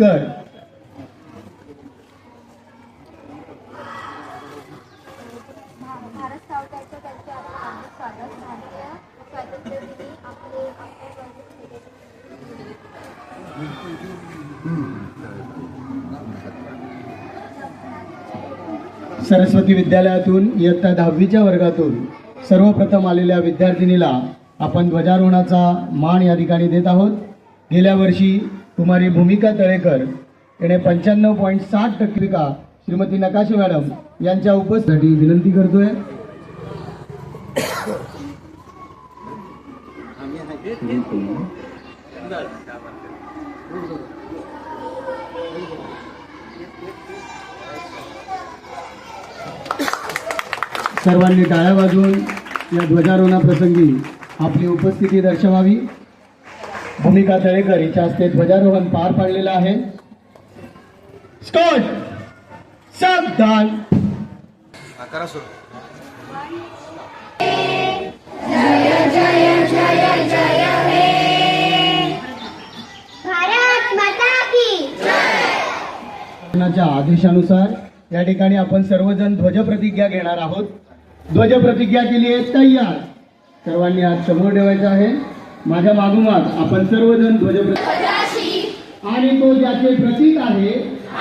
कर सरस्वती विद्यालयातून इयत्ता दहावीच्या वर्गातून सर्वप्रथम आलेल्या विद्यार्थिनीला आपण ध्वजारोहणाचा मान या ठिकाणी देत आहोत. गेल्या वर्षी कुमारी भूमिका तळेकर याने पंच्याण्णव पॉईंट साठ टक्के का श्रीमती नकाशे मॅडम यांच्या उपस्थितीसाठी विनंती करतोय. सर्वांनी टाळ्या वाजवून या ध्वजारोहणाप्रसंगी आपली उपस्थिती दर्शवावी. भूमिका तळेकर हिच्या हस्ते ध्वजारोहण पार पाडलेलं आहे. स्कॉट सावधान! करा सुरू. भारत माता की शासनाच्या आदेशानुसार या ठिकाणी आपण सर्वजण ध्वजप्रतिज्ञा घेणार आहोत. ध्वजप्रतिज्ञा केली आहे तयार. सर्वांनी हात समोर ठेवायचा आहे. माझ्या मागोमाग आपण सर्वजण ध्वज आणि तो ज्याचे प्रतीक आहे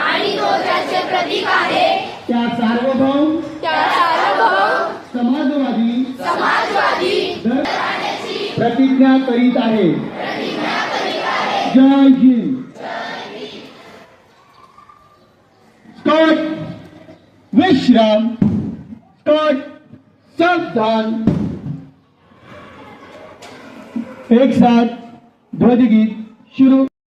आणि तो त्याचे प्रतीक आहे त्या सार्वभौम त्या सार्वभौम समाजवादी समाजवादी प्रतिज्ञा करीत आहे. जय हिंद. स्कॉट विश्राम स्कॉट सावधान एक साथ ध्वजगीत शुरू